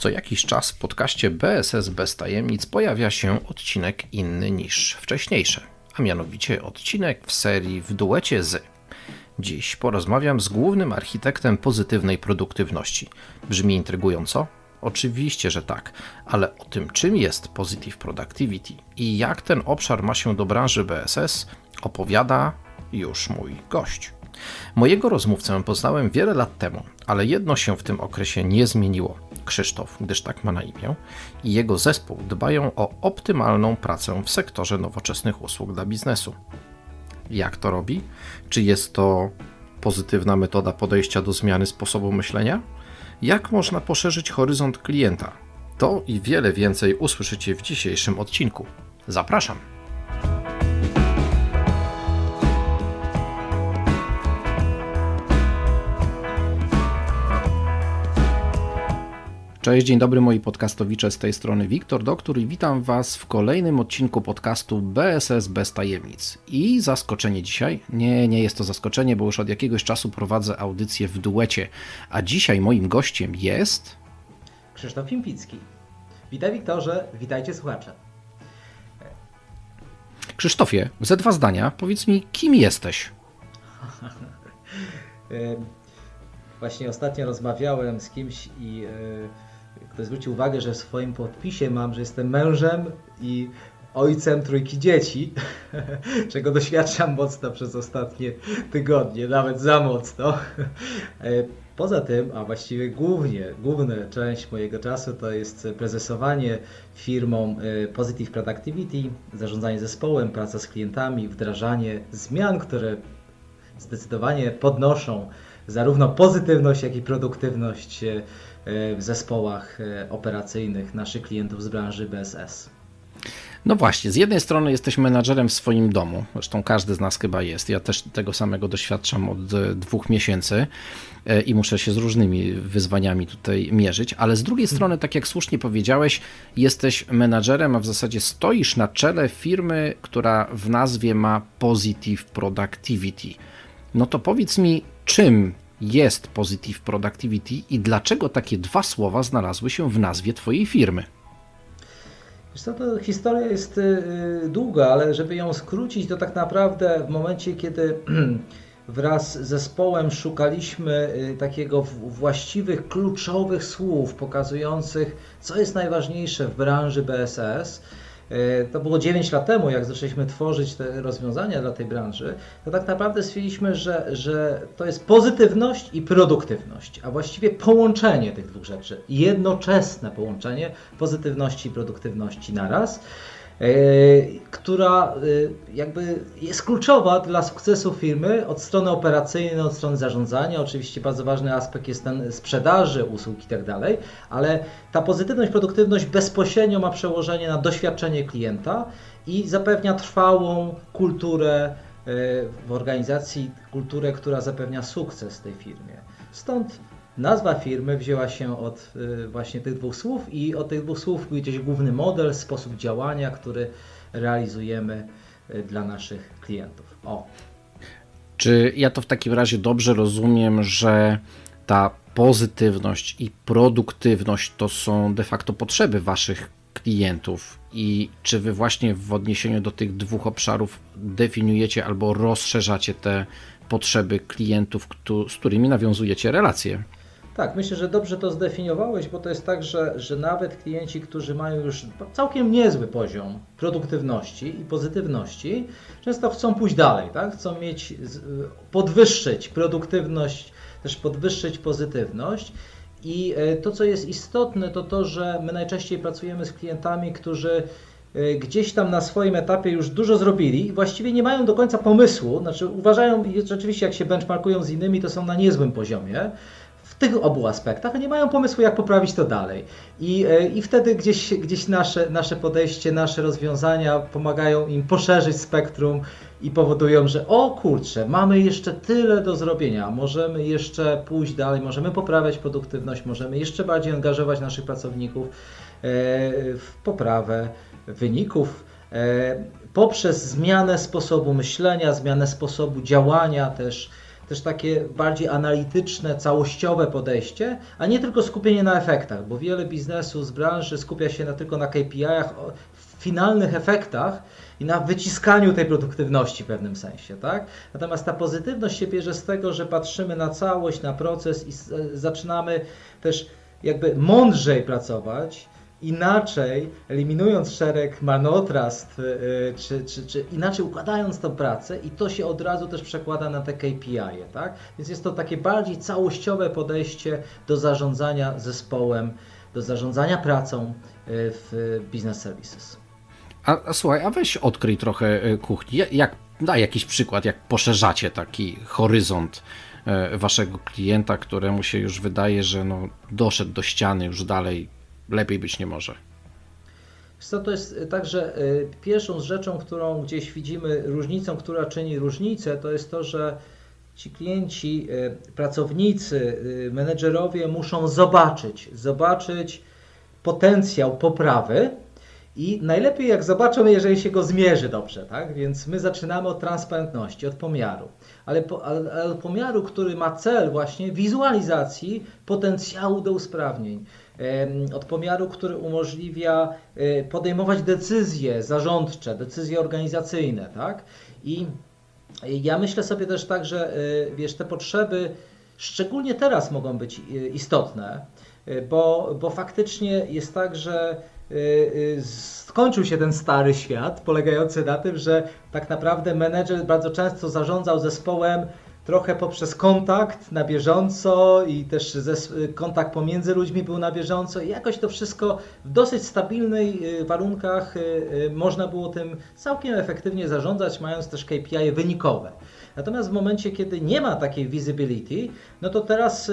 Co jakiś czas w podcaście BSS Bez Tajemnic pojawia się odcinek inny niż wcześniejsze, a mianowicie odcinek w serii w duecie z. Dziś porozmawiam z głównym architektem pozytywnej produktywności. Brzmi intrygująco? Oczywiście, że tak, ale o tym, czym jest Positive Productivity i jak ten obszar ma się do branży BSS, opowiada już mój gość. Mojego rozmówcę poznałem wiele lat temu, ale jedno się w tym okresie nie zmieniło. Krzysztof, gdyż tak ma na imię, i jego zespół dbają o optymalną pracę w sektorze nowoczesnych usług dla biznesu. Jak to robi? Czy jest to pozytywna metoda podejścia do zmiany sposobu myślenia? Jak można poszerzyć horyzont klienta? To i wiele więcej usłyszycie w dzisiejszym odcinku. Zapraszam! Cześć, dzień dobry moi podcastowicze, z tej strony Wiktor Doktor i witam Was w kolejnym odcinku podcastu BSS bez tajemnic. I zaskoczenie dzisiaj? Nie, nie jest to zaskoczenie, bo już od jakiegoś czasu prowadzę audycję w duecie, a dzisiaj moim gościem jest... Krzysztof Impicki. Witaj Wiktorze, witajcie słuchacze. Krzysztofie, ze dwa zdania, powiedz mi, kim jesteś? Ym, Właśnie ostatnio rozmawiałem z kimś i ktoś zwrócił uwagę, że w swoim podpisie mam, że jestem mężem i ojcem trójki dzieci, czego doświadczam mocno przez ostatnie tygodnie, nawet za mocno. Yy, Poza tym, a właściwie głównie, główna część mojego czasu to jest prezesowanie firmą y, Positive Productivity, zarządzanie zespołem, praca z klientami, wdrażanie zmian, które zdecydowanie podnoszą zarówno pozytywność, jak i produktywność e, w zespołach e, operacyjnych naszych klientów z branży BSS. No właśnie, z jednej strony jesteś menadżerem w swoim domu, zresztą każdy z nas chyba jest. Ja też tego samego doświadczam od e, dwóch miesięcy e, i muszę się z różnymi wyzwaniami tutaj mierzyć, ale z drugiej strony, tak jak słusznie powiedziałeś, jesteś menadżerem, a w zasadzie stoisz na czele firmy, która w nazwie ma Positive Productivity. No to powiedz mi, czym jest Positive Productivity i dlaczego takie dwa słowa znalazły się w nazwie Twojej firmy? Wiesz co, to historia jest y, y, długa, ale żeby ją skrócić, to tak naprawdę w momencie, kiedy wraz z zespołem szukaliśmy y, takiego właściwych, kluczowych słów pokazujących, co jest najważniejsze w branży BSS, to było 9 lat temu, jak zaczęliśmy tworzyć te rozwiązania dla tej branży, to tak naprawdę stwierdziliśmy, że, że to jest pozytywność i produktywność, a właściwie połączenie tych dwóch rzeczy, jednoczesne połączenie pozytywności i produktywności naraz, która yy, jakby jest kluczowa dla sukcesu firmy od strony operacyjnej, od strony zarządzania. Oczywiście bardzo ważny aspekt jest ten sprzedaży usług i tak dalej, ale ta pozytywność, produktywność bezpośrednio ma przełożenie na doświadczenie klienta i zapewnia trwałą kulturę yy, w organizacji, kulturę, która zapewnia sukces tej firmie. Stąd Nazwa firmy wzięła się od y, właśnie tych dwóch słów i od tych dwóch słów gdzieś główny model, sposób działania, który realizujemy y, dla naszych klientów. O, Czy ja to w takim razie dobrze rozumiem, że ta pozytywność i produktywność to są de facto potrzeby waszych klientów? I czy wy właśnie w odniesieniu do tych dwóch obszarów definiujecie albo rozszerzacie te potrzeby klientów, z którymi nawiązujecie relacje? Tak, myślę, że dobrze to zdefiniowałeś, bo to jest tak, że, że nawet klienci, którzy mają już całkiem niezły poziom produktywności i pozytywności, często chcą pójść dalej, tak? chcą mieć, podwyższyć produktywność, też podwyższyć pozytywność. I e, to, co jest istotne, to to, że my najczęściej pracujemy z klientami, którzy e, gdzieś tam na swoim etapie już dużo zrobili i właściwie nie mają do końca pomysłu, znaczy uważają, rzeczywiście jak się benchmarkują z innymi, to są na niezłym poziomie tych obu aspektach, a nie mają pomysłu, jak poprawić to dalej. I, e, i wtedy gdzieś, gdzieś nasze, nasze podejście, nasze rozwiązania pomagają im poszerzyć spektrum i powodują, że o kurczę, mamy jeszcze tyle do zrobienia, możemy jeszcze pójść dalej, możemy poprawiać produktywność, możemy jeszcze bardziej angażować naszych pracowników e, w poprawę wyników e, poprzez zmianę sposobu myślenia, zmianę sposobu działania też też takie bardziej analityczne, całościowe podejście, a nie tylko skupienie na efektach, bo wiele biznesów z branży skupia się na, tylko na KPI-ach, finalnych efektach i na wyciskaniu tej produktywności w pewnym sensie, tak? Natomiast ta pozytywność się bierze z tego, że patrzymy na całość, na proces i s- zaczynamy też jakby mądrzej pracować, inaczej, eliminując szereg marnotrawstw, yy, czy, czy, czy inaczej układając tą pracę i to się od razu też przekłada na te KPI, tak? Więc jest to takie bardziej całościowe podejście do zarządzania zespołem, do zarządzania pracą yy, w business services. A, a słuchaj, a weź odkryj trochę kuchni. Ja- Jak, daj jakiś przykład, jak poszerzacie taki horyzont waszego klienta, któremu się już wydaje, że no, doszedł do ściany, już dalej lepiej być nie może. Co to jest y, tak, że y, pierwszą z rzeczą, którą gdzieś widzimy, różnicą, która czyni różnicę, to jest to, że ci klienci, y, pracownicy, menedżerowie muszą zobaczyć, zobaczyć potencjał poprawy i najlepiej jak zobaczą, jeżeli się go zmierzy dobrze, tak? Więc my zaczynamy od transparentności, od pomiaru, ale, po, ale od pomiaru, który ma cel właśnie wizualizacji potencjału do usprawnień, od pomiaru, który umożliwia e, podejmować decyzje zarządcze, decyzje organizacyjne, tak? I ja myślę sobie też tak, że e, wiesz, te potrzeby szczególnie teraz mogą być e, istotne, bo, bo faktycznie jest tak, że skończył się ten stary świat, polegający na tym, że tak naprawdę menedżer bardzo często zarządzał zespołem trochę poprzez kontakt na bieżąco i też kontakt pomiędzy ludźmi był na bieżąco i jakoś to wszystko w dosyć stabilnych y, warunkach y, y, można było tym całkiem efektywnie zarządzać, mając też KPI wynikowe. Natomiast w momencie, kiedy nie ma takiej visibility, no to teraz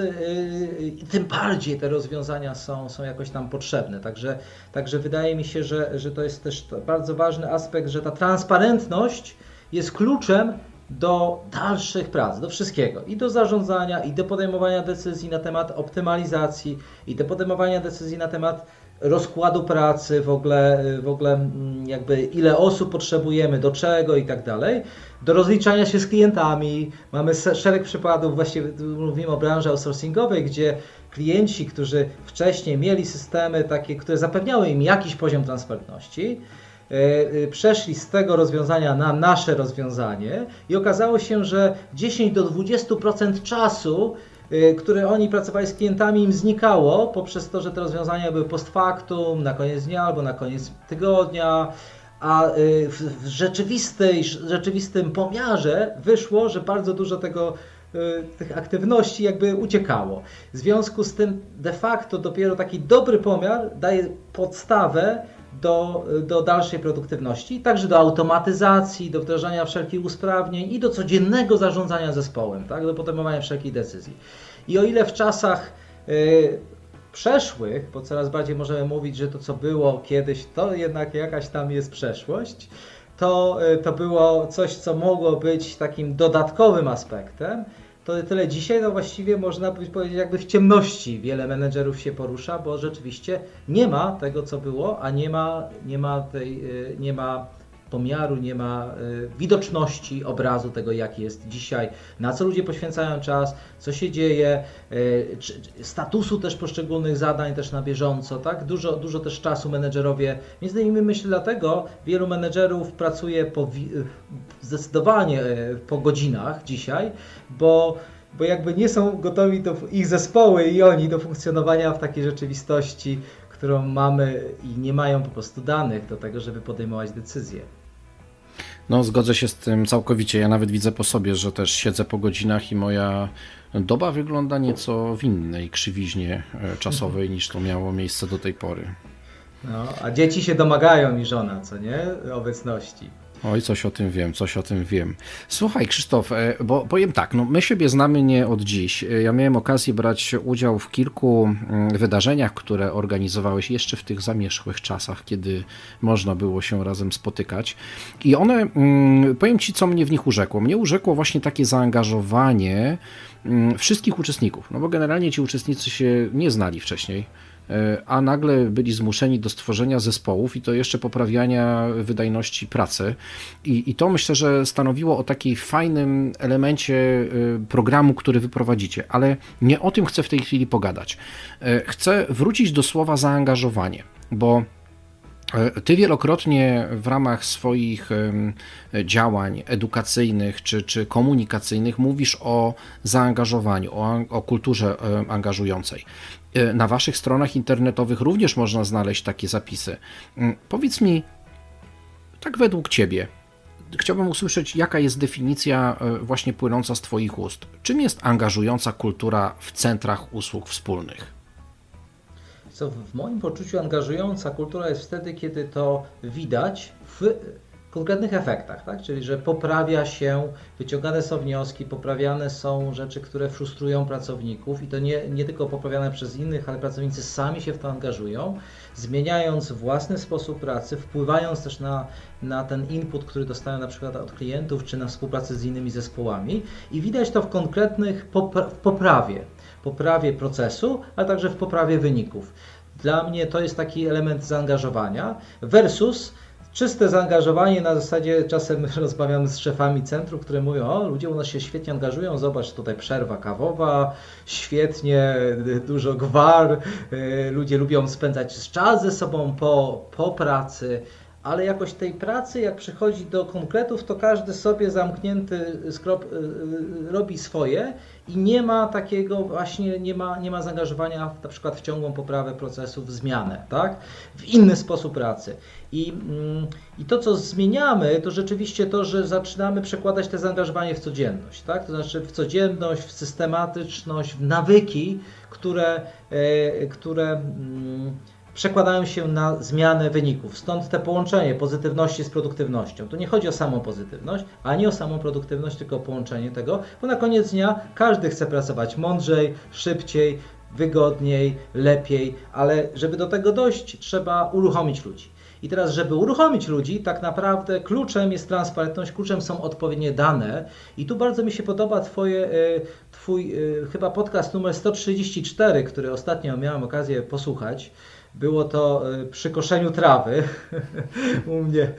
tym bardziej te rozwiązania są, są jakoś tam potrzebne. Także, także wydaje mi się, że, że to jest też bardzo ważny aspekt, że ta transparentność jest kluczem do dalszych prac, do wszystkiego. I do zarządzania, i do podejmowania decyzji na temat optymalizacji, i do podejmowania decyzji na temat rozkładu pracy, w ogóle, w ogóle mm, jakby ile osób potrzebujemy, do czego i tak dalej, do rozliczania się z klientami. Mamy szereg przykładów, właściwie tu mówimy o branży outsourcingowej, gdzie klienci, którzy wcześniej mieli systemy takie, które zapewniały im jakiś poziom transparentności, przeszli z tego rozwiązania na nasze rozwiązanie i okazało się, że 10 do 20% czasu, e, które oni pracowali z klientami, im znikało poprzez to, że te rozwiązania były post factum, na koniec dnia albo na koniec tygodnia. A e, w, rzeczywistej, rzeczywistym pomiarze wyszło, że bardzo dużo tego tych aktywności jakby uciekało. W związku z tym de facto dopiero taki dobry pomiar daje podstawę do, do dalszej produktywności, także do automatyzacji, do wdrażania wszelkich usprawnień i do codziennego zarządzania zespołem, tak, do podejmowania wszelkich decyzji. I o ile w czasach y, przeszłych, bo coraz bardziej możemy mówić, że to co było kiedyś, to jednak jakaś tam jest przeszłość, to, y, to było coś, co mogło być takim dodatkowym aspektem, to tyle dzisiaj, no właściwie można powiedzieć jakby w ciemności wiele menedżerów się porusza, bo rzeczywiście nie ma tego, co było, a nie ma, nie ma, tej, y, nie ma pomiaru, nie ma y, widoczności obrazu tego, jaki jest dzisiaj, na co ludzie poświęcają czas, co się dzieje, y, statusu też poszczególnych zadań też na bieżąco, tak? Dużo, dużo też czasu menedżerowie, między innymi myślę dlatego wielu menedżerów pracuje po, wi- zdecydowanie y, po godzinach dzisiaj, bo bo jakby nie są gotowi do ich zespoły i oni do funkcjonowania w takiej rzeczywistości, którą mamy i nie mają po prostu danych do tego, żeby podejmować decyzje. No, zgodzę się z tym całkowicie. Ja nawet widzę po sobie, że też siedzę po godzinach i moja doba wygląda nieco w innej krzywiźnie e, czasowej niż to miało miejsce do tej pory. No, a dzieci się domagają i żona, co nie? Obecności. Oj, coś o tym wiem, coś o tym wiem. Słuchaj, Krzysztof, e, bo powiem tak, no my siebie znamy nie od dziś. E, Ja miałem okazję brać udział w kilku mm, wydarzeniach, które organizowałeś jeszcze w tych zamierzchłych czasach, kiedy można było się razem spotykać. I one, mm, powiem Ci, co mnie w nich urzekło. Mnie urzekło właśnie takie zaangażowanie mm, wszystkich uczestników, no bo generalnie ci uczestnicy się nie znali wcześniej a nagle byli zmuszeni do stworzenia zespołów i to jeszcze poprawiania wydajności pracy. I, i to myślę, że stanowiło o takiej fajnym elemencie e, programu, który wyprowadzicie, ale nie o tym chcę w tej chwili pogadać. E, Chcę wrócić do słowa zaangażowanie, bo E, Ty wielokrotnie w ramach swoich działań edukacyjnych czy, czy komunikacyjnych mówisz o zaangażowaniu, o, o kulturze angażującej. E, Na Waszych stronach internetowych również można znaleźć takie zapisy. Mm, Powiedz mi, tak według Ciebie, chciałbym usłyszeć, jaka jest definicja e, właśnie płynąca z Twoich ust. Czym jest angażująca kultura w centrach usług wspólnych? Co w moim poczuciu angażująca kultura jest wtedy, kiedy to widać w konkretnych efektach, tak? Czyli że poprawia się, wyciągane są wnioski, poprawiane są rzeczy, które frustrują pracowników i to nie, nie tylko poprawiane przez innych, ale pracownicy sami się w to angażują, zmieniając własny sposób pracy, wpływając też na, na ten input, który dostają na przykład od klientów, czy na współpracę z innymi zespołami i widać to w konkretnych popra- w poprawie poprawie procesu, ale także w poprawie wyników. Dla mnie to jest taki element zaangażowania versus czyste zaangażowanie na zasadzie czasem rozmawiamy z szefami centrum, które mówią, o ludzie u nas się świetnie angażują, zobacz tutaj przerwa kawowa, świetnie, dużo gwar, y, ludzie lubią spędzać czas ze sobą po, po pracy, ale jakoś tej pracy, jak przychodzi do konkretów, to każdy sobie zamknięty skrop, y, y, robi swoje i nie ma takiego właśnie, nie ma, nie ma zaangażowania w, na przykład w ciągłą poprawę procesu, w zmianę, tak? W inny sposób pracy. I, mm, I to, co zmieniamy, to rzeczywiście to, że zaczynamy przekładać te zaangażowanie w codzienność, tak? To znaczy w codzienność, w systematyczność, w nawyki, które, e, które mm, przekładają się na zmianę wyników. Stąd te połączenie pozytywności z produktywnością. Tu nie chodzi o samą pozytywność, a nie o samą produktywność, tylko o połączenie tego, bo na koniec dnia każdy chce pracować mądrzej, szybciej, wygodniej, lepiej, ale żeby do tego dojść, trzeba uruchomić ludzi. I teraz, żeby uruchomić ludzi, tak naprawdę kluczem jest transparentność, kluczem są odpowiednie dane. I tu bardzo mi się podoba twoje, e, Twój e, chyba podcast numer 134, który ostatnio miałem okazję posłuchać. Było to e, przy koszeniu trawy u mnie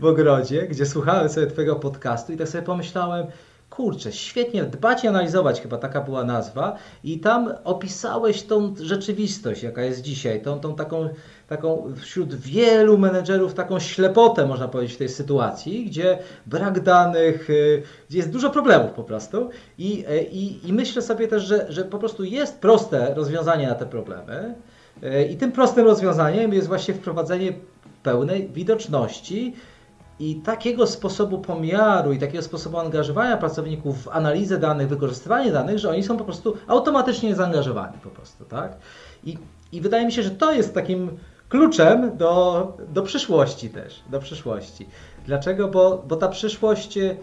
w ogrodzie, gdzie słuchałem sobie Twojego podcastu i tak sobie pomyślałem, kurczę, świetnie dbać i analizować, chyba taka była nazwa. I tam opisałeś tą rzeczywistość, jaka jest dzisiaj, tą, tą taką, taką wśród wielu menedżerów, taką ślepotę, można powiedzieć, w tej sytuacji, gdzie brak danych, y, gdzie jest dużo problemów po prostu. I, y, i, i myślę sobie też, że, że po prostu jest proste rozwiązanie na te problemy. Y, I tym prostym rozwiązaniem jest właśnie wprowadzenie pełnej widoczności i takiego sposobu pomiaru i takiego sposobu angażowania pracowników w analizę danych, wykorzystywanie danych, że oni są po prostu automatycznie zaangażowani po prostu, tak? I, i wydaje mi się, że to jest takim kluczem do, do przyszłości też, do przyszłości. Dlaczego? Bo, bo ta przyszłość yy,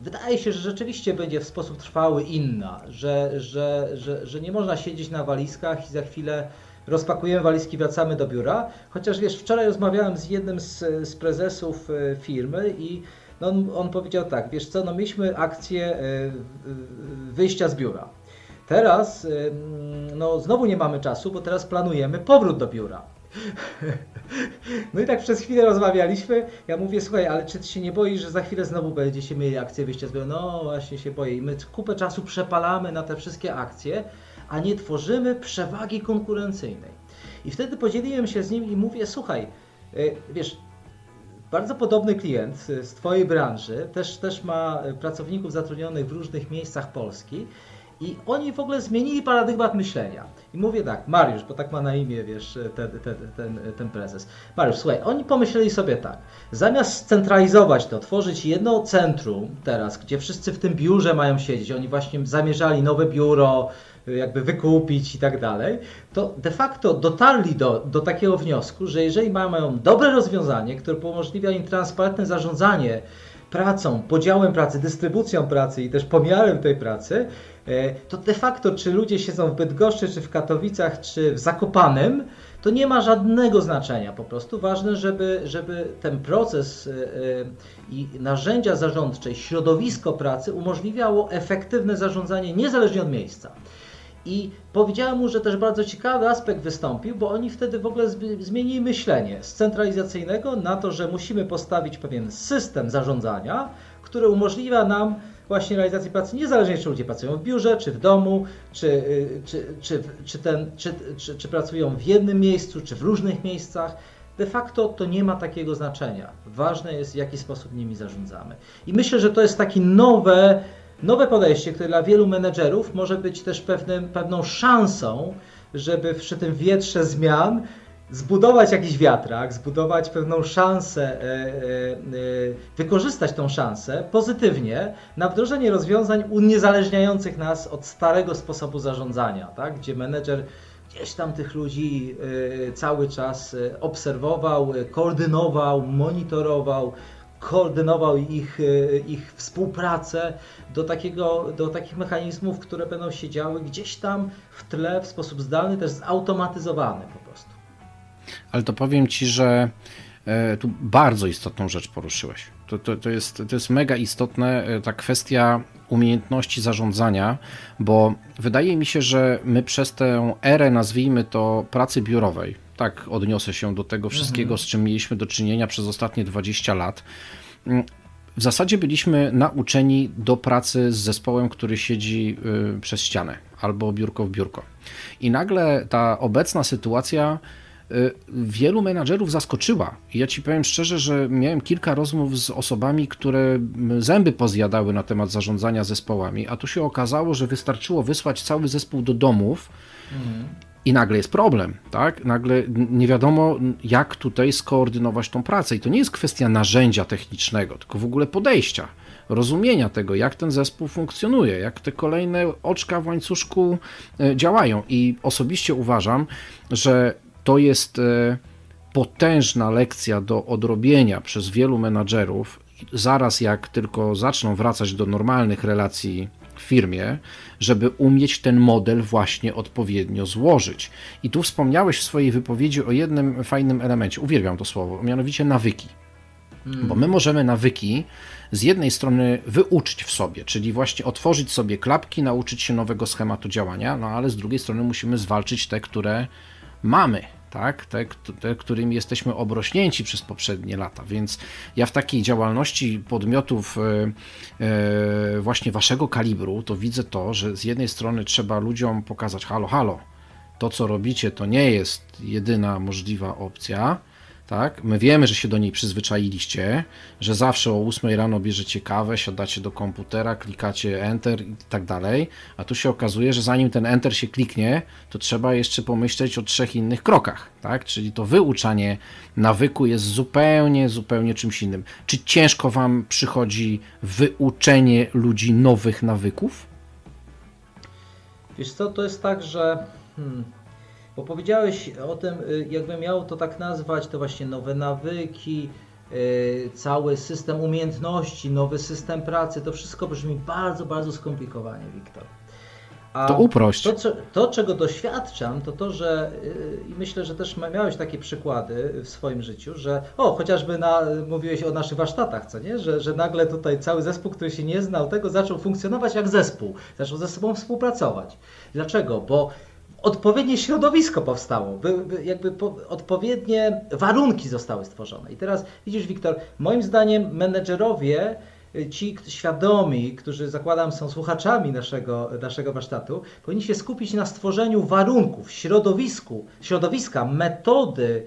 wydaje się, że rzeczywiście będzie w sposób trwały inna, że, że, że, że nie można siedzieć na walizkach i za chwilę rozpakujemy walizki, wracamy do biura. Chociaż wiesz, wczoraj rozmawiałem z jednym z, z prezesów e, firmy i no on, on powiedział tak, wiesz co, no mieliśmy akcję e, e, wyjścia z biura. Teraz e, no znowu nie mamy czasu, bo teraz planujemy powrót do biura. No i tak przez chwilę rozmawialiśmy. Ja mówię, słuchaj, ale czy ty się nie boisz, że za chwilę znowu będziecie mieli akcję wyjścia z biura? No właśnie się boję. I my kupę czasu przepalamy na te wszystkie akcje, a nie tworzymy przewagi konkurencyjnej. I wtedy podzieliłem się z nim i mówię, słuchaj, y, wiesz, bardzo podobny klient z Twojej branży też, też ma pracowników zatrudnionych w różnych miejscach Polski i oni w ogóle zmienili paradygmat myślenia. I mówię tak, Mariusz, bo tak ma na imię, wiesz, ten, ten, ten, ten prezes. Mariusz, słuchaj, oni pomyśleli sobie tak, zamiast scentralizować to, tworzyć jedno centrum teraz, gdzie wszyscy w tym biurze mają siedzieć, oni właśnie zamierzali nowe biuro, jakby wykupić i tak dalej, to de facto dotarli do, do takiego wniosku, że jeżeli mają dobre rozwiązanie, które umożliwia im transparentne zarządzanie pracą, podziałem pracy, dystrybucją pracy i też pomiarem tej pracy, e, to de facto czy ludzie siedzą w Bydgoszczy, czy w Katowicach, czy w Zakopanem, to nie ma żadnego znaczenia po prostu. Ważne, żeby, żeby ten proces e, e, i narzędzia zarządcze, środowisko pracy umożliwiało efektywne zarządzanie niezależnie od miejsca. I powiedziałem mu, że też bardzo ciekawy aspekt wystąpił, bo oni wtedy w ogóle zmi- zmienili myślenie z centralizacyjnego na to, że musimy postawić pewien system zarządzania, który umożliwia nam właśnie realizację pracy, niezależnie czy ludzie pracują w biurze, czy w domu, czy, y, czy, czy, czy, ten, czy, czy, czy pracują w jednym miejscu, czy w różnych miejscach. De facto to nie ma takiego znaczenia. Ważne jest, w jaki sposób nimi zarządzamy. I myślę, że to jest takie nowe, nowe podejście, które dla wielu menedżerów może być też pewnym, pewną szansą, żeby przy tym wietrze zmian zbudować jakiś wiatrak, zbudować pewną szansę, e, e, e, wykorzystać tą szansę pozytywnie na wdrożenie rozwiązań uniezależniających nas od starego sposobu zarządzania, tak? gdzie menedżer gdzieś tam tych ludzi cały czas obserwował, koordynował, monitorował, koordynował ich, e, ich współpracę do, takiego, do takich mechanizmów, które będą się działy gdzieś tam w tle w sposób zdalny, też zautomatyzowany po prostu. Ale to powiem ci, że e, tu bardzo istotną rzecz poruszyłeś. To, to, to, jest, to jest mega istotne, e, ta kwestia umiejętności zarządzania, bo wydaje mi się, że my przez tę erę, nazwijmy to pracy biurowej, tak odniosę się do tego wszystkiego, z czym mieliśmy do czynienia przez ostatnie 20 lat. mm, W zasadzie byliśmy nauczeni do pracy z zespołem, który siedzi y, przez ścianę albo biurko w biurko. I nagle ta obecna sytuacja y, wielu menadżerów zaskoczyła. Ja ci powiem szczerze, że miałem kilka rozmów z osobami, które zęby pozjadały na temat zarządzania zespołami, a tu się okazało, że wystarczyło wysłać cały zespół do domów i nagle jest problem, tak? Nagle nie wiadomo, jak tutaj skoordynować tą pracę. I to nie jest kwestia narzędzia technicznego, tylko w ogóle podejścia, rozumienia tego, jak ten zespół funkcjonuje, jak te kolejne oczka w łańcuszku e, działają. I osobiście uważam, że to jest e, potężna lekcja do odrobienia przez wielu menadżerów, zaraz jak tylko zaczną wracać do normalnych relacji firmie, żeby umieć ten model właśnie odpowiednio złożyć. I tu wspomniałeś w swojej wypowiedzi o jednym fajnym elemencie, uwielbiam to słowo, mianowicie nawyki. Bo my możemy nawyki z jednej strony wyuczyć w sobie, czyli właśnie otworzyć sobie klapki, nauczyć się nowego schematu działania, no ale z drugiej strony musimy zwalczyć te, które mamy, tak? Te, te którymi jesteśmy obrośnięci przez poprzednie lata. Więc ja w takiej działalności podmiotów e, e, właśnie waszego kalibru, to widzę to, że z jednej strony trzeba ludziom pokazać, halo, halo, to co robicie to nie jest jedyna możliwa opcja, tak? My wiemy, że się do niej przyzwyczailiście, że zawsze o 8 rano bierzecie kawę, siadacie do komputera, klikacie Enter i tak dalej, a tu się okazuje, że zanim ten Enter się kliknie, to trzeba jeszcze pomyśleć o trzech innych krokach, tak? Czyli to wyuczanie nawyku jest zupełnie, zupełnie czymś innym. Czy ciężko Wam przychodzi wyuczenie ludzi nowych nawyków? Wiesz co, to jest tak, że hmm, bo powiedziałeś o tym, y, jakbym miał to tak nazwać, to właśnie nowe nawyki, y, cały system umiejętności, nowy system pracy, to wszystko brzmi bardzo, bardzo skomplikowanie, Wiktor. A To uprość. To, co, to, czego doświadczam, to to, że y, i myślę, że też miałeś takie przykłady w swoim życiu, że o, chociażby na, mówiłeś o naszych warsztatach, co nie? Że, że nagle tutaj cały zespół, który się nie znał tego, zaczął funkcjonować jak zespół, zaczął ze sobą współpracować. Dlaczego? Bo odpowiednie środowisko powstało, by, by jakby po, odpowiednie warunki zostały stworzone. I teraz widzisz, Wiktor, moim zdaniem menedżerowie, y, ci świadomi, którzy zakładam są słuchaczami naszego, naszego warsztatu, powinni się skupić na stworzeniu warunków, środowisku, środowiska, metody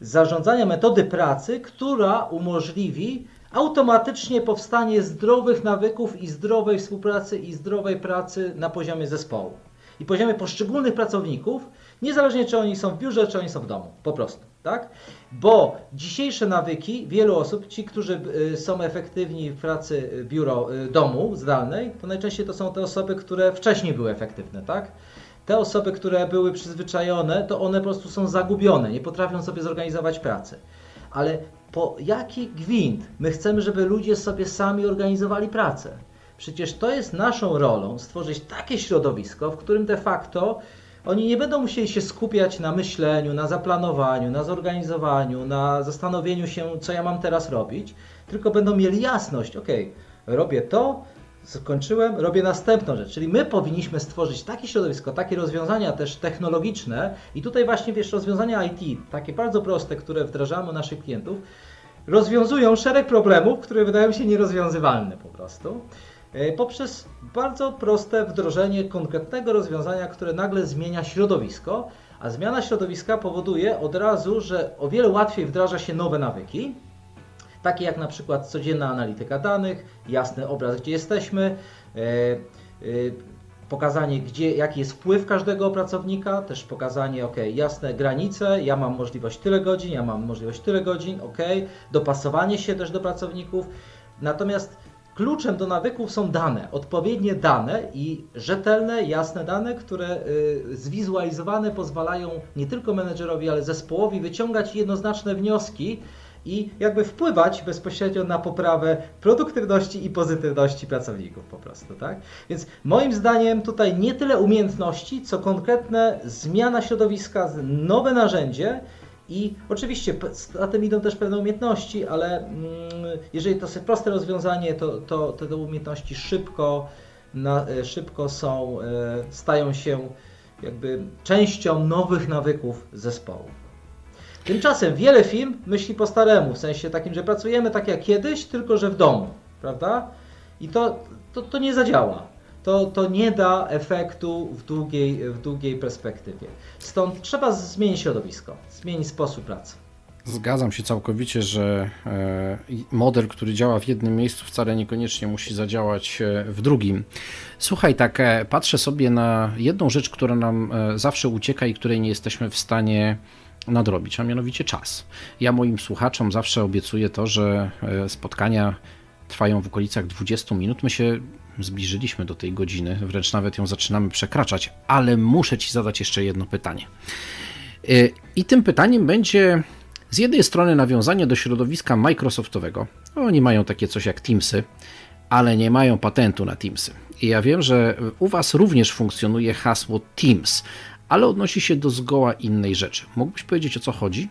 zarządzania, metody pracy, która umożliwi automatycznie powstanie zdrowych nawyków i zdrowej współpracy i zdrowej pracy na poziomie zespołu i poziomie poszczególnych pracowników, niezależnie czy oni są w biurze, czy oni są w domu, po prostu, tak? Bo dzisiejsze nawyki wielu osób, ci, którzy y, są efektywni w pracy y, biuro, y, domu zdalnej, to najczęściej to są te osoby, które wcześniej były efektywne, tak? Te osoby, które były przyzwyczajone, to one po prostu są zagubione, nie potrafią sobie zorganizować pracy. Ale po jaki gwint my chcemy, żeby ludzie sobie sami organizowali pracę? Przecież to jest naszą rolą stworzyć takie środowisko, w którym de facto oni nie będą musieli się skupiać na myśleniu, na zaplanowaniu, na zorganizowaniu, na zastanowieniu się, co ja mam teraz robić, tylko będą mieli jasność, ok, robię to, skończyłem, robię następną rzecz, czyli my powinniśmy stworzyć takie środowisko, takie rozwiązania też technologiczne i tutaj właśnie wiesz, rozwiązania IT, takie bardzo proste, które wdrażamy u naszych klientów, rozwiązują szereg problemów, które wydają się nierozwiązywalne po prostu, poprzez bardzo proste wdrożenie konkretnego rozwiązania, które nagle zmienia środowisko, a zmiana środowiska powoduje od razu, że o wiele łatwiej wdraża się nowe nawyki, takie jak na przykład codzienna analityka danych, jasny obraz, gdzie jesteśmy, e, e, pokazanie, gdzie, jaki jest wpływ każdego pracownika, też pokazanie, ok, jasne granice, ja mam możliwość tyle godzin, ja mam możliwość tyle godzin, ok, dopasowanie się też do pracowników. Natomiast kluczem do nawyków są dane, odpowiednie dane i rzetelne, jasne dane, które y, zwizualizowane pozwalają nie tylko menedżerowi, ale zespołowi wyciągać jednoznaczne wnioski i jakby wpływać bezpośrednio na poprawę produktywności i pozytywności pracowników po prostu, tak? Więc moim zdaniem tutaj nie tyle umiejętności, co konkretne zmiana środowiska, nowe narzędzie i oczywiście za tym idą też pewne umiejętności, ale mm, jeżeli to jest proste rozwiązanie, to, to, to te umiejętności szybko, na, e, szybko są, e, stają się jakby częścią nowych nawyków zespołu. Tymczasem wiele firm myśli po staremu, w sensie takim, że pracujemy tak jak kiedyś, tylko że w domu, prawda? I to, to, to nie zadziała. To, to nie da efektu w długiej, w długiej perspektywie. Stąd trzeba zmienić środowisko, zmienić sposób pracy. Zgadzam się całkowicie, że e, model, który działa w jednym miejscu, wcale niekoniecznie musi zadziałać e, w drugim. Słuchaj, tak e, patrzę sobie na jedną rzecz, która nam zawsze ucieka i której nie jesteśmy w stanie nadrobić, a mianowicie czas. Ja moim słuchaczom zawsze obiecuję to, że spotkania trwają w okolicach 20 minut. My się zbliżyliśmy do tej godziny, wręcz nawet ją zaczynamy przekraczać, ale muszę Ci zadać jeszcze jedno pytanie. Y, I tym pytaniem będzie z jednej strony nawiązanie do środowiska Microsoftowego. Oni mają takie coś jak Teamsy, ale nie mają patentu na Teamsy. I ja wiem, że u Was również funkcjonuje hasło Teams, ale odnosi się do zgoła innej rzeczy. Mógłbyś powiedzieć o co chodzi?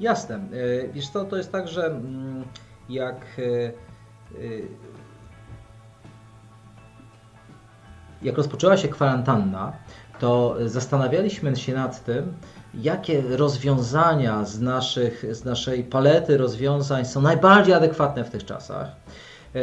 Jasne. E, Wiesz co, to jest tak, że mm, jak jak rozpoczęła się kwarantanna, to zastanawialiśmy się nad tym, jakie rozwiązania z, naszych, z naszej palety rozwiązań są najbardziej adekwatne w tych czasach. E,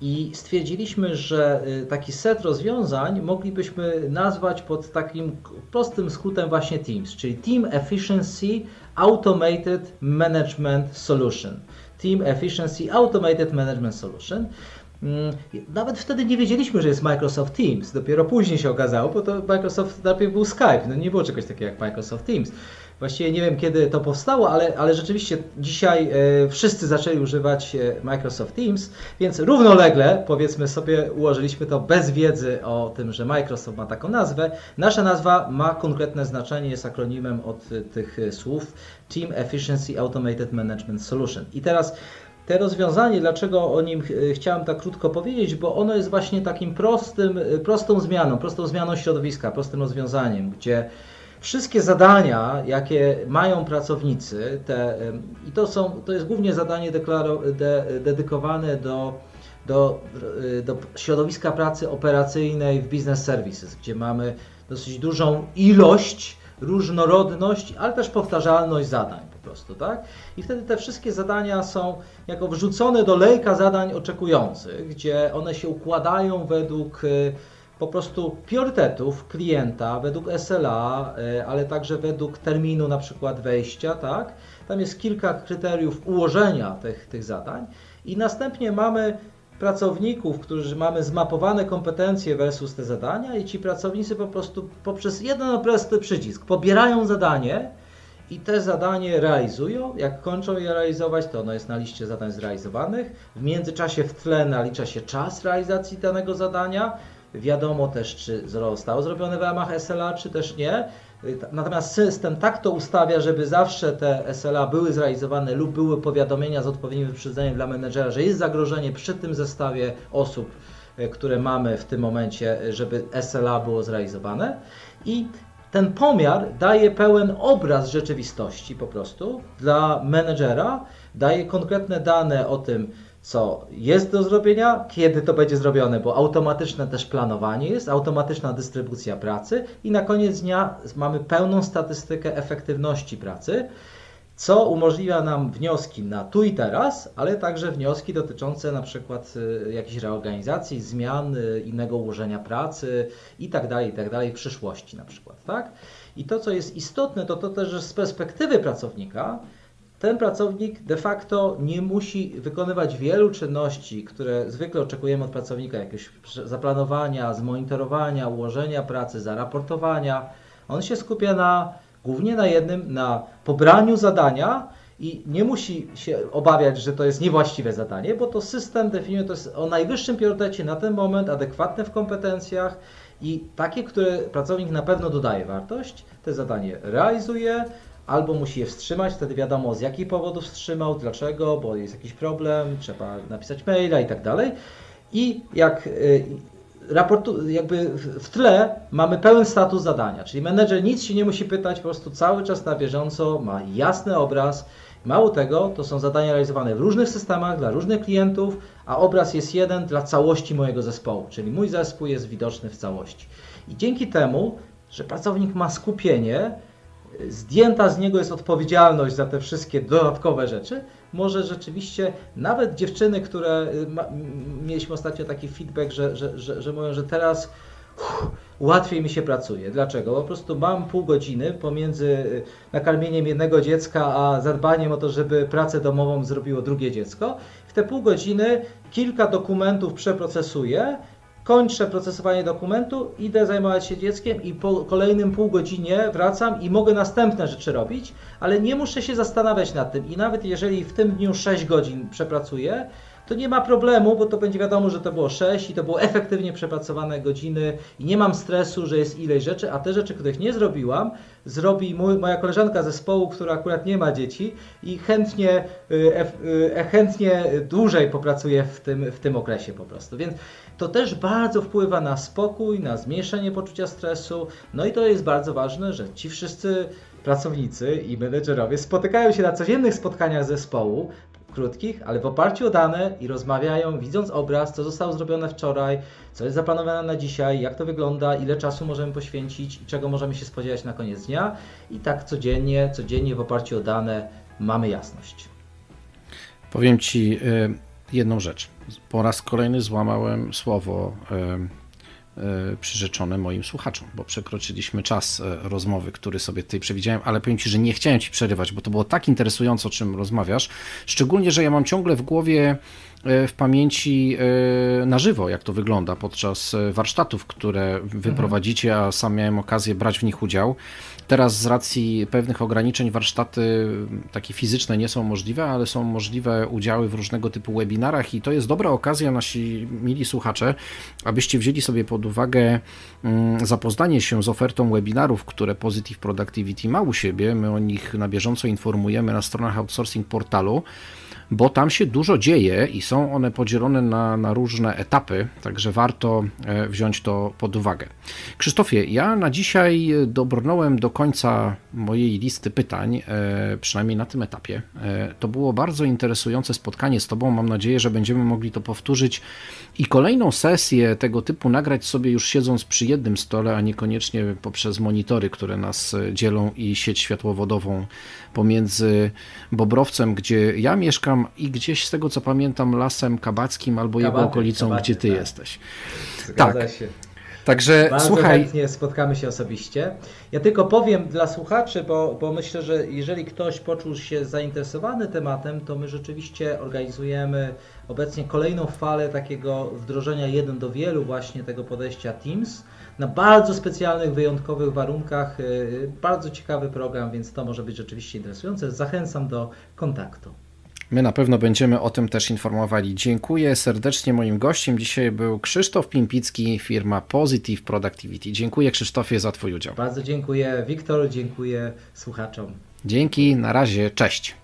I stwierdziliśmy, że e, taki set rozwiązań moglibyśmy nazwać pod takim prostym skrótem właśnie Teams, czyli Team Efficiency Automated Management Solution. Team Efficiency Automated Management Solution. Mm, Nawet wtedy nie wiedzieliśmy, że jest Microsoft Teams. Dopiero później się okazało, bo to Microsoft najpierw był Skype. No nie było czegoś takiego jak Microsoft Teams. Właściwie nie wiem kiedy to powstało, ale, ale rzeczywiście dzisiaj e, wszyscy zaczęli używać e, Microsoft Teams, więc równolegle, powiedzmy sobie, ułożyliśmy to bez wiedzy o tym, że Microsoft ma taką nazwę. Nasza nazwa ma konkretne znaczenie, jest akronimem od tych słów Team Efficiency Automated Management Solution. I teraz te rozwiązanie, dlaczego o nim e, chciałem tak krótko powiedzieć, bo ono jest właśnie takim prostym, e, prostą zmianą, prostą zmianą środowiska, prostym rozwiązaniem, gdzie wszystkie zadania, jakie mają pracownicy, te, i to, są, to jest głównie zadanie deklaro, de, dedykowane do, do, e, do środowiska pracy operacyjnej w business services, gdzie mamy dosyć dużą ilość, różnorodność, ale też powtarzalność zadań prostu, tak? I wtedy te wszystkie zadania są jako wrzucone do lejka zadań oczekujących, gdzie one się układają według y, po prostu priorytetów klienta, według SLA, y, ale także według terminu na przykład wejścia, tak? Tam jest kilka kryteriów ułożenia tych, tych zadań i następnie mamy pracowników, którzy mamy zmapowane kompetencje versus te zadania i ci pracownicy po prostu poprzez jeden prosty przycisk pobierają zadanie i te zadanie realizują. Jak kończą je realizować, to ono jest na liście zadań zrealizowanych. W międzyczasie w tle nalicza się czas realizacji danego zadania. Wiadomo też, czy zostało zrobione w ramach SLA, czy też nie. Y, Natomiast system tak to ustawia, żeby zawsze te SLA były zrealizowane lub były powiadomienia z odpowiednim wyprzedzeniem dla menedżera, że jest zagrożenie przy tym zestawie osób, y, które mamy w tym momencie, y, żeby SLA było zrealizowane. I ten pomiar daje pełen obraz rzeczywistości po prostu dla menedżera, daje konkretne dane o tym, co jest do zrobienia, kiedy to będzie zrobione, bo automatyczne też planowanie jest, automatyczna dystrybucja pracy i na koniec dnia mamy pełną statystykę efektywności pracy, co umożliwia nam wnioski na tu i teraz, ale także wnioski dotyczące na przykład y, jakiejś reorganizacji, zmian, y, innego ułożenia pracy i tak dalej, i tak w przyszłości na przykład, tak? I to, co jest istotne, to to też, że z perspektywy pracownika ten pracownik de facto nie musi wykonywać wielu czynności, które zwykle oczekujemy od pracownika, jakiegoś zaplanowania, zmonitorowania, ułożenia pracy, zaraportowania. On się skupia na, głównie na jednym, na pobraniu zadania i nie musi się obawiać, że to jest niewłaściwe zadanie, bo to system definiuje, to jest o najwyższym priorytecie na ten moment, adekwatne w kompetencjach i takie, które pracownik na pewno dodaje wartość, te zadanie realizuje, albo musi je wstrzymać, wtedy wiadomo z jakich powodów wstrzymał, dlaczego, bo jest jakiś problem, trzeba napisać maila i tak dalej. I jak y, raportu, jakby w tle mamy pełen status zadania, czyli menedżer nic się nie musi pytać, po prostu cały czas na bieżąco ma jasny obraz. Mało tego, to są zadania realizowane w różnych systemach dla różnych klientów, a obraz jest jeden dla całości mojego zespołu, czyli mój zespół jest widoczny w całości. I dzięki temu, że pracownik ma skupienie, zdjęta z niego jest odpowiedzialność za te wszystkie dodatkowe rzeczy, może rzeczywiście nawet dziewczyny, które y, ma, mieliśmy ostatnio taki feedback, że, że, że, że mówią, że teraz uff, łatwiej mi się pracuje. Dlaczego? Po prostu mam pół godziny pomiędzy y, nakarmieniem jednego dziecka, a zadbaniem o to, żeby pracę domową zrobiło drugie dziecko. W te pół godziny kilka dokumentów przeprocesuję, kończę procesowanie dokumentu, idę zajmować się dzieckiem i po kolejnym pół godzinie wracam i mogę następne rzeczy robić, ale nie muszę się zastanawiać nad tym. I nawet jeżeli w tym dniu 6 godzin przepracuję, to nie ma problemu, bo to będzie wiadomo, że to było 6 i to było efektywnie przepracowane godziny i nie mam stresu, że jest ileś rzeczy, a te rzeczy, których nie zrobiłam, zrobi mój, moja koleżanka zespołu, która akurat nie ma dzieci i chętnie, ef- y, chętnie dłużej popracuje w tym, w tym okresie po prostu. Więc to też bardzo wpływa na spokój, na zmniejszenie poczucia stresu. No i to jest bardzo ważne, że ci wszyscy pracownicy i menedżerowie spotykają się na codziennych spotkaniach zespołu, krótkich, ale w oparciu o dane i rozmawiają, widząc obraz, co zostało zrobione wczoraj, co jest zaplanowane na dzisiaj, jak to wygląda, ile czasu możemy poświęcić i czego możemy się spodziewać na koniec dnia. I tak codziennie, codziennie w oparciu o dane mamy jasność. Powiem Ci y, jedną rzecz. Po raz kolejny złamałem słowo y, przyrzeczone moim słuchaczom, bo przekroczyliśmy czas y, rozmowy, który sobie tutaj przewidziałem, ale powiem Ci, że nie chciałem Ci przerywać, bo to było tak interesujące, o czym rozmawiasz. Szczególnie, że ja mam ciągle w głowie w pamięci y, na żywo, jak to wygląda podczas y, warsztatów, które wyprowadzicie, a sam miałem okazję brać w nich udział. Teraz z racji pewnych ograniczeń warsztaty takie fizyczne nie są możliwe, ale są możliwe udziały w różnego typu webinarach i to jest dobra okazja, nasi mili słuchacze, abyście wzięli sobie pod uwagę zapoznanie się z ofertą webinarów, które Positive Productivity ma u siebie. My o nich na bieżąco informujemy na stronach outsourcing portalu bo tam się dużo dzieje i są one podzielone na, na różne etapy, także warto e, wziąć to pod uwagę. Krzysztofie, ja na dzisiaj dobrnąłem do końca mojej listy pytań, e, przynajmniej na tym etapie. E, To było bardzo interesujące spotkanie z Tobą. Mam nadzieję, że będziemy mogli to powtórzyć i kolejną sesję tego typu nagrać sobie już siedząc przy jednym stole, a niekoniecznie poprzez monitory, które nas dzielą i sieć światłowodową pomiędzy Bobrowcem, gdzie ja mieszkam i gdzieś z tego co pamiętam lasem kabackim albo jego Kabaty, okolicą, kabaty, gdzie ty tak. jesteś. Zgadza Tak. się. Także Bardzo słuchaj, chętnie spotkamy się osobiście. Ja tylko powiem dla słuchaczy, bo, bo myślę, że jeżeli ktoś poczuł się zainteresowany tematem, to my rzeczywiście organizujemy obecnie kolejną falę takiego wdrożenia jeden do wielu właśnie tego podejścia Teams na bardzo specjalnych, wyjątkowych warunkach. Yy, Bardzo ciekawy program, więc to może być rzeczywiście interesujące. Zachęcam do kontaktu. My na pewno będziemy o tym też informowali. Dziękuję serdecznie moim gościem. Dzisiaj był Krzysztof Pimpicki, firma Positive Productivity. Dziękuję Krzysztofie za Twój udział. Bardzo dziękuję Wiktor, dziękuję słuchaczom. Dzięki, na razie, cześć.